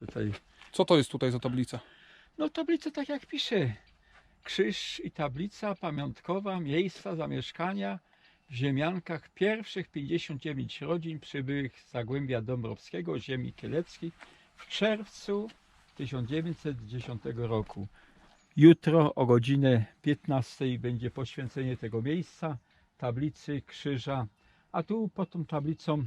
Tutaj, Co to jest tutaj za tablica? no tablica tak jak pisze. Krzyż i tablica pamiątkowa miejsca zamieszkania w ziemiankach pierwszych 59 rodzin przybyłych z Zagłębia Dąbrowskiego, ziemi kieleckiej w czerwcu 1910 roku. Jutro o godzinę 15 będzie poświęcenie tego miejsca, tablicy, krzyża, a tu pod tą tablicą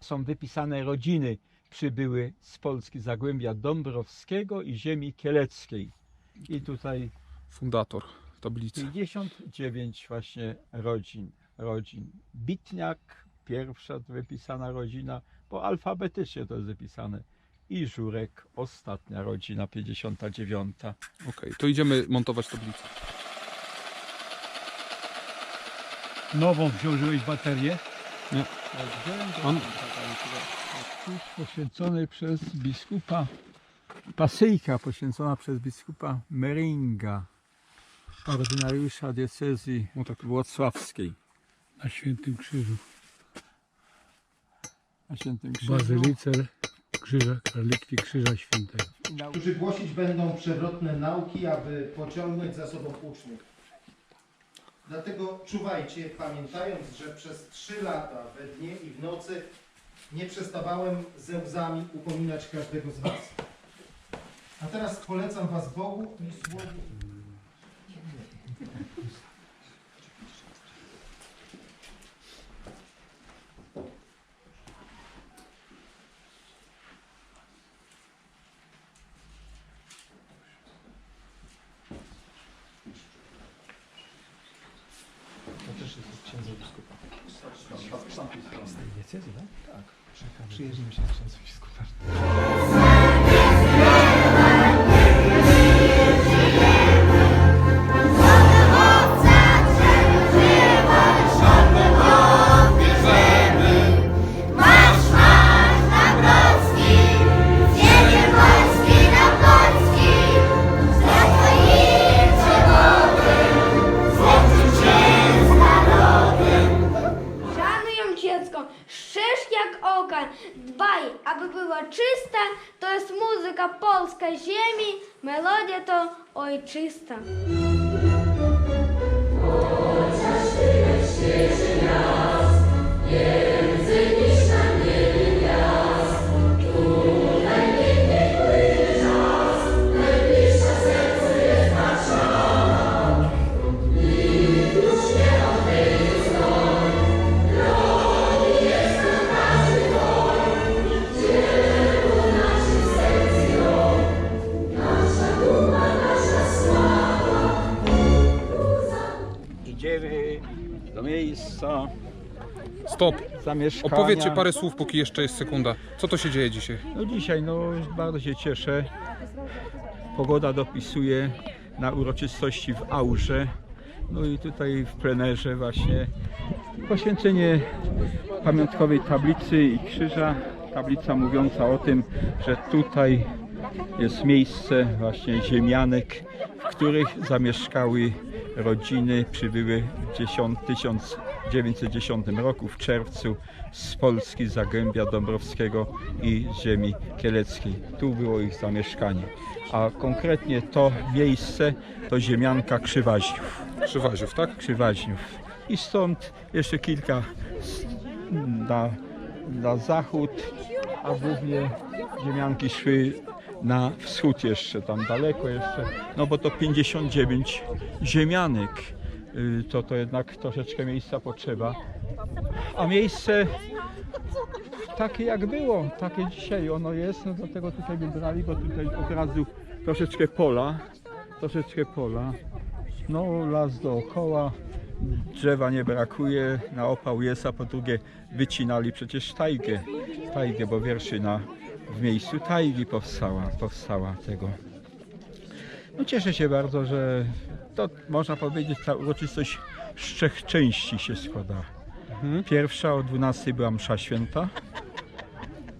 są wypisane rodziny przybyły z Polski Zagłębia Dąbrowskiego i ziemi kieleckiej. I tutaj Fundator tablicy. 59 właśnie rodzin. rodzin. Bitniak, pierwsza wypisana rodzina, bo alfabetycznie to jest wypisane. I Żurek, ostatnia rodzina, 59. Okej, to idziemy montować tablicę. Nową wziąłeś baterię? On- Krzyż poświęcony przez biskupa, pasyjka poświęcona przez biskupa Meringa, ordynariusza diecezji No tak. włocławskiej. Na Świętym Krzyżu. Na Świętym Krzyżu. Bazylice Krzyża, relikwi Krzyża Świętego. którzy głosić będą przewrotne nauki, aby pociągnąć za sobą uczniów. Dlatego czuwajcie, pamiętając, że przez trzy lata we dnie i w nocy nie przestawałem ze łzami upominać każdego z was. A teraz polecam was Bogu i Słowu. Przyjeżdżamy się księdzu biskupa. Szanują Пока! Zamieszkania. Opowiedzcie parę słów, póki jeszcze jest sekunda. Co to się dzieje dzisiaj? No dzisiaj no, bardzo się cieszę. Pogoda dopisuje na uroczystości w Aurze. No i tutaj w plenerze właśnie poświęcenie pamiątkowej tablicy i krzyża. Tablica mówiąca o tym, że tutaj jest miejsce właśnie ziemianek, w których zamieszkały rodziny, przybyły w 10, 1910 roku w czerwcu z Polski, Zagłębia Dąbrowskiego i ziemi kieleckiej. Tu było ich zamieszkanie. A konkretnie to miejsce to ziemianka Krzywaźniów. Krzywaziów, tak? Krzywaźniów. I stąd jeszcze kilka na, na zachód, a głównie ziemianki szły na wschód jeszcze, tam daleko jeszcze, no bo to 59 ziemianek, to to jednak troszeczkę miejsca potrzeba. A miejsce takie jak było, takie dzisiaj ono jest, no dlatego tutaj wybrali, bo tutaj od razu troszeczkę pola, troszeczkę pola, no las dookoła, drzewa nie brakuje, na opał jest, a po drugie wycinali przecież tajgę, tajgę, bo wierszyna w miejscu tajgi powstała, powstała tego. No cieszę się bardzo, że to można powiedzieć ta uroczystość z trzech części się składa. Pierwsza o 12 była msza święta.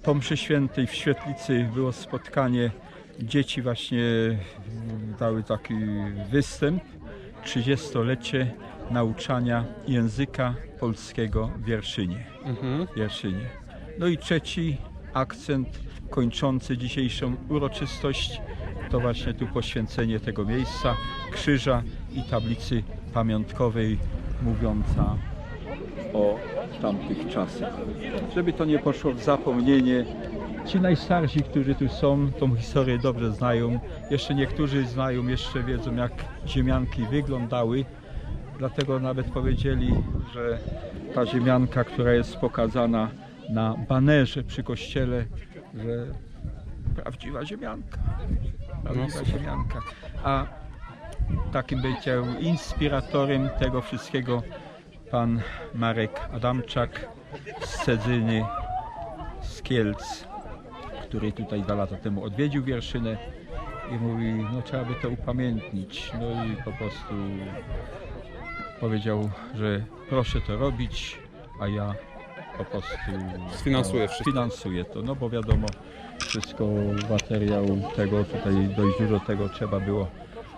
Po mszy świętej w świetlicy było spotkanie dzieci właśnie mm, dały taki występ 30-lecie nauczania języka polskiego w Wierszynie. Mhm. Wierszynie. No i trzeci akcent kończący dzisiejszą uroczystość to właśnie tu poświęcenie tego miejsca, krzyża i tablicy pamiątkowej mówiąca o tamtych czasach. Żeby to nie poszło w zapomnienie, ci najstarsi, którzy tu są, tą historię dobrze znają. Jeszcze niektórzy znają, jeszcze wiedzą, jak ziemianki wyglądały. Dlatego nawet powiedzieli, że ta ziemianka, która jest pokazana na banerze przy kościele, że prawdziwa ziemianka. Prawdziwa ziemianka. A takim będzie inspiratorem tego wszystkiego pan Marek Adamczak z Cedzyny, z Kielc, który tutaj dwa lata temu odwiedził Wierszynę i mówi, no trzeba by to upamiętnić. No i po prostu powiedział, że proszę to robić, a ja po prostu Sfinansuję no, wszystko. Finansuję to, no bo wiadomo, wszystko materiał tego, tutaj dość dużo tego trzeba było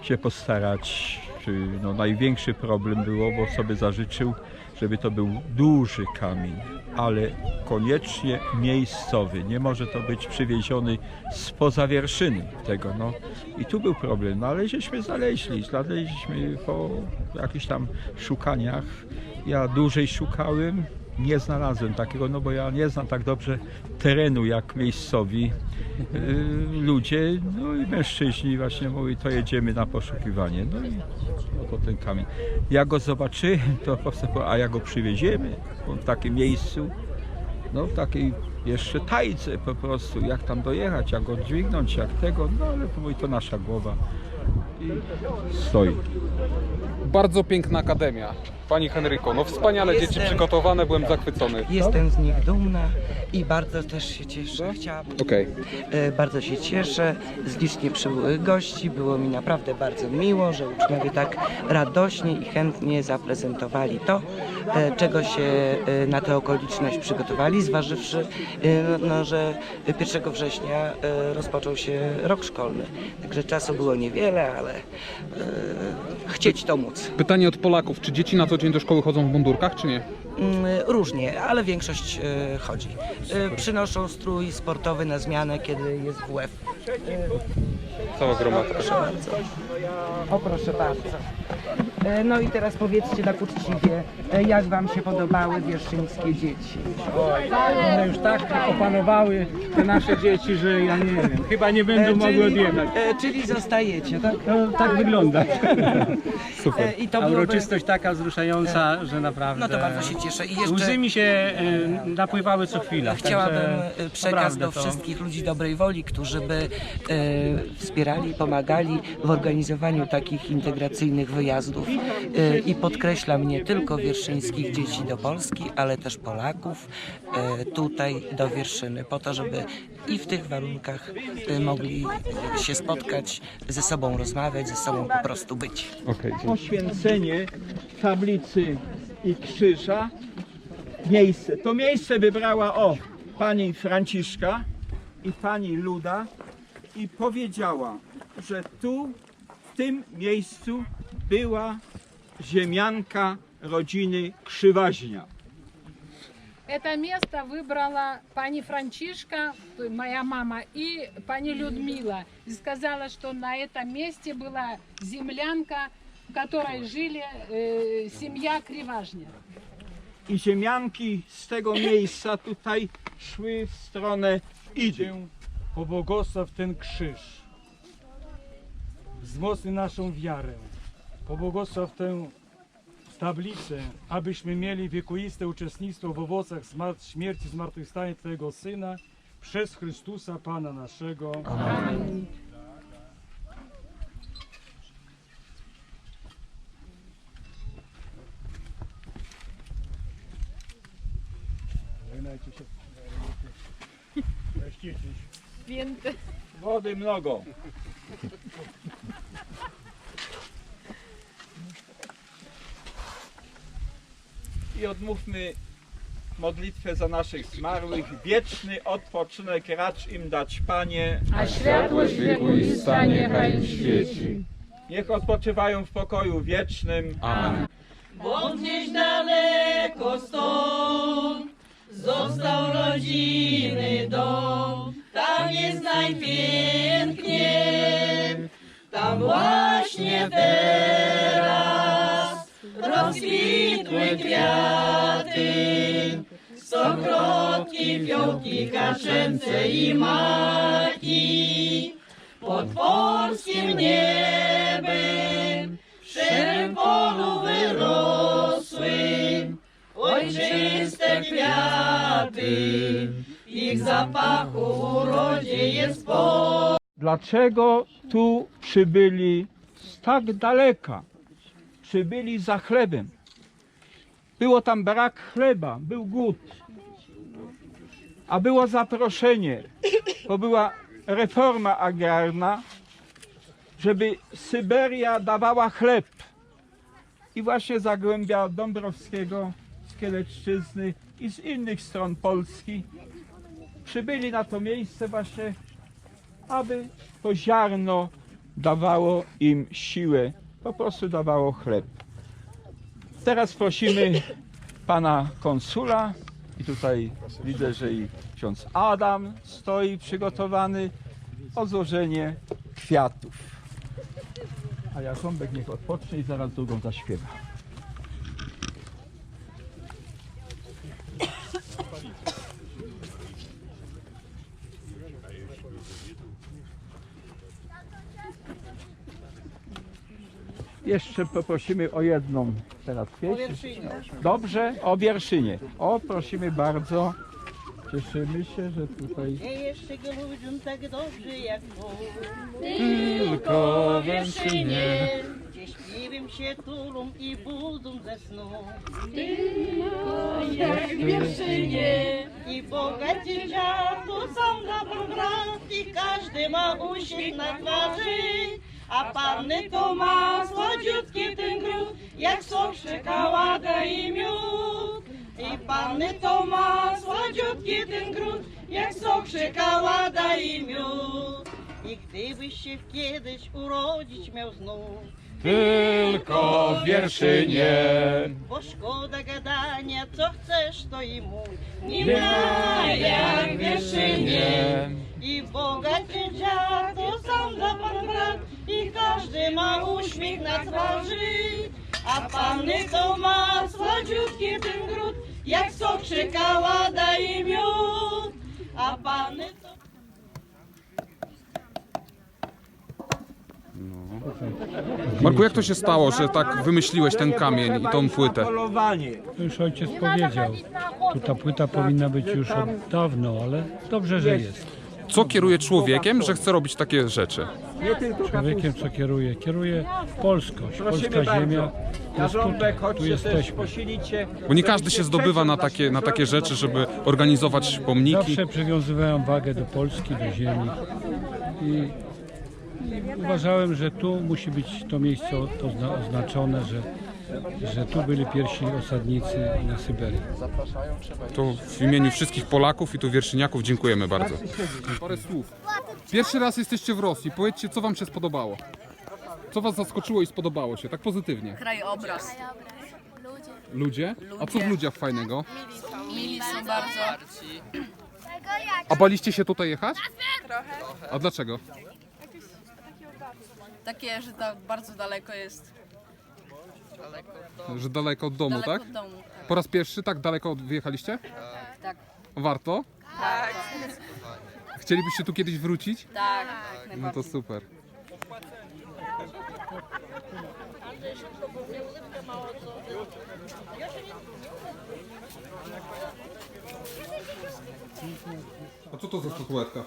się postarać. Czy, no, największy problem było, bo sobie zażyczył, żeby to był duży kamień, ale koniecznie miejscowy. Nie może to być przywieziony spoza wierszyny tego. No. I tu był problem, no ale żeśmy znaleźli, znaleźliśmy po jakichś tam szukaniach. Ja dłużej szukałem, nie znalazłem takiego, no bo ja nie znam tak dobrze terenu jak miejscowi y, ludzie, no i mężczyźni właśnie mówi, to jedziemy na poszukiwanie. No i oto ten kamień. Jak go zobaczyłem, to po prostu, a jak go przywieziemy w takim miejscu, no w takiej jeszcze tajce po prostu, jak tam dojechać, jak go dźwignąć, jak tego, no ale to mówi, to nasza głowa i stoi. Bardzo piękna akademia. Pani Henryko, no wspaniale dzieci Jestem. przygotowane, byłem zachwycony. Jestem z nich dumna i bardzo też się cieszę. Chciałabym, Okej. e, bardzo się cieszę z licznie przybyłych gości. Było mi naprawdę bardzo miło, że uczniowie tak radośnie i chętnie zaprezentowali to, e, czego się e, na tę okoliczność przygotowali, zważywszy, e, no, no, że 1 września e, rozpoczął się rok szkolny. Także czasu było niewiele, ale e, chcieć to móc. Pytanie od Polaków, czy dzieci na co dzień do szkoły chodzą w mundurkach, czy nie? Mm, Różnie, ale większość e, chodzi. E, przynoszą strój sportowy na zmianę, kiedy jest WF. Cała gromadka. Proszę bardzo. O proszę bardzo. E, No i teraz powiedzcie tak uczciwie, e, jak wam się podobały wierszyńskie dzieci? One już tak opanowały te nasze dzieci, że ja nie wiem, chyba nie będą E, mogły odjechać. e, czyli zostajecie, tak? No, tak wygląda. Super. I to A byłoby... uroczystość taka wzruszająca, że naprawdę... No to bardzo się cieszę. I jeszcze Łzy mi się e, napływały co chwila. Chciałabym także przekaz do to- wszystkich ludzi dobrej woli, którzy by e, wspierali, pomagali w organizowaniu takich integracyjnych wyjazdów. E, I podkreślam nie tylko wierszyńskich dzieci do Polski, ale też Polaków e, tutaj do Wierszyny, po to, żeby i w tych warunkach e, mogli się spotkać, ze sobą rozmawiać, ze sobą po prostu być. Poświęcenie tablicy i krzyża miejsce. To miejsce wybrała o pani Franciszka i pani Luda i powiedziała, że tu tym miejscu była ziemianka rodziny Krzywaźnia. Это место выбрала пани Франчишка, то есть моя мама, и пани Людмила. И сказала, что на этом месте была землянка, в которой жили э, семья Криважня. I ziemianki z tego miejsca tutaj szły w stronę Idy. Pobłogosław ten krzyż. Wzmocni naszą wiarę. Pobłogosław tę tablicę, abyśmy mieli wiekuiste uczestnictwo w owocach smart, śmierci i zmartwychwstania Twojego Syna przez Chrystusa Pana naszego. Amen. Żegnajcie się. Weźcie się. Wody mnogo. I odmówmy modlitwę za naszych zmarłych. Wieczny odpoczynek racz im dać, Panie. А światłość wiekuista niechaj im świeci. Niech odpoczywają w pokoju wiecznym. Amen. Bo gdzieś daleko stąd został rodziny dom. Tam jest najpiękniej, tam właśnie teraz rozkwitły kwiaty. Stokrotki, fiołki, kaszence i maki pod polskim niebem w szerym polu wyrosły ojczyste kwiaty. Ich zapachu urodzie jest po Dlaczego tu przybyli z tak daleka? Przybyli za chlebem. Było tam brak chleba, był głód. A było zaproszenie, bo była reforma agrarna, żeby Syberia dawała chleb. I właśnie Zagłębia Dąbrowskiego, z i z innych stron Polski przybyli na to miejsce właśnie aby to ziarno dawało im siłę, po prostu dawało chleb. Teraz prosimy pana konsula i tutaj widzę, że i ksiądz Adam stoi przygotowany o złożenie kwiatów. A Jakąbek niech odpocznie i zaraz drugą zaśpiewa. Jeszcze poprosimy o jedną teraz pieśń. Dobrze, o wierszynie. O, prosimy bardzo. Cieszymy się, że tutaj Nie jeszcze go ludziom tak dobrze jak mu. tylko wierszynie, gdzie śpiewem się tulą i budzą ze snu. jak wierszynie i bogaci dziadu są dobrą brat i każdy ma uśmiech na twarzy. A panny to ma słodziutki ten gród, jak sok czekolada i miód. I panny to ma słodziutki ten gród, jak sok czekolada i miód. I gdybyś się kiedyś urodzić miał znów, tylko w wierszynie. bo szkoda gadania, co chcesz to i mów. Nie ma jak wierszynie. I bogaci dziadu sam za pan brat i każdy ma uśmiech na twarzy. A panny to ma słodziutki ten gród, jak sok czekolada i miód. A panny to... Marku, jak to się stało, że tak wymyśliłeś ten kamień i tą płytę? Polowanie. To już ojciec powiedział. Tu ta płyta powinna być już od dawno, ale dobrze, że jest. Co kieruje człowiekiem, że chce robić takie rzeczy? Nie tylko Człowiekiem co kieruje? Kieruje polskość, Prosimy polska bardzo. ziemia. Jest Jarząbek, tutaj, tu chodźcie też, jesteśmy. posilicie. Bo nie każdy się zdobywa na takie, na takie rzeczy, żeby organizować pomniki. Zawsze przywiązywałem wagę do Polski, do ziemi i, i uważałem, że tu musi być to miejsce ozna- oznaczone, że, że tu byli pierwsi osadnicy na Syberii. To w imieniu wszystkich Polaków i tu wierszyniaków dziękujemy bardzo. Parę słów. Pierwszy raz jesteście w Rosji. Powiedzcie, co wam się spodobało. Co was zaskoczyło i spodobało się, tak pozytywnie? Krajobraz. Ludzie? A co w ludziach fajnego? Mili są bardzo. A baliście się tutaj jechać? A dlaczego? Takie, że to bardzo daleko jest. Że daleko od domu, Daleko tak? od domu. Po raz pierwszy tak daleko od- wyjechaliście? Tak. Warto? Tak. Chcielibyście tu kiedyś wrócić? Tak. No to super. A co to za statuetka?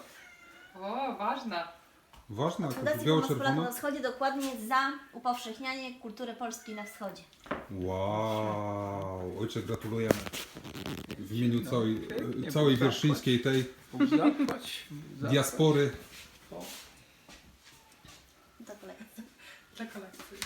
O, ważna. Fundacji Pomoc Polakom biało-czerwona? na Wschodzie dokładnie za upowszechnianie kultury polskiej na wschodzie. Wow, ojcze gratulujemy. W imieniu całej, całej wierszyńskiej tej diaspory. Do. Czekolada.